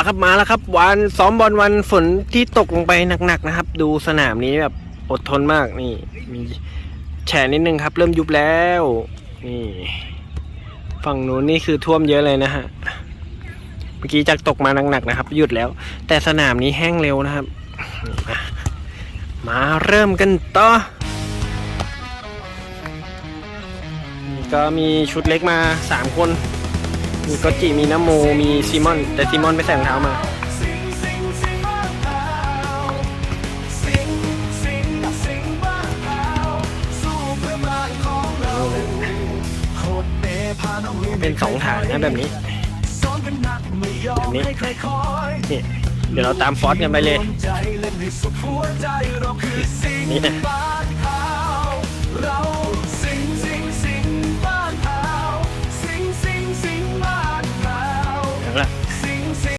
ละครับมาแล้วครับ วันซ้อมบอลวันฝนที่ตกลงไปหนักๆนะครับ ดูสนามนี้แบบอดทนมากนี่ มีแฉะนิดนึงครับ เริ่มยุบแล้วนี่ฝั่งนู้นนี่คือท่วมเยอะเลยนะฮะเมื่อกี้จากตกมาหนักๆนะครับ หยุดแล้ว แต่สนามนี้แห้งเร็วนะครับ มาเริ่มกันต่อก็มีชุดเล็กมาสามคน มีก็จิมีน้ำโมมีซีมอน แต่ซีมอนไม่ใส่รองเท้ามาเป็นสองฐานนะแบบนี้แบบนี้นี่เดี๋ยวเราตามฟอสกันไปเลย นี่นะ 行了。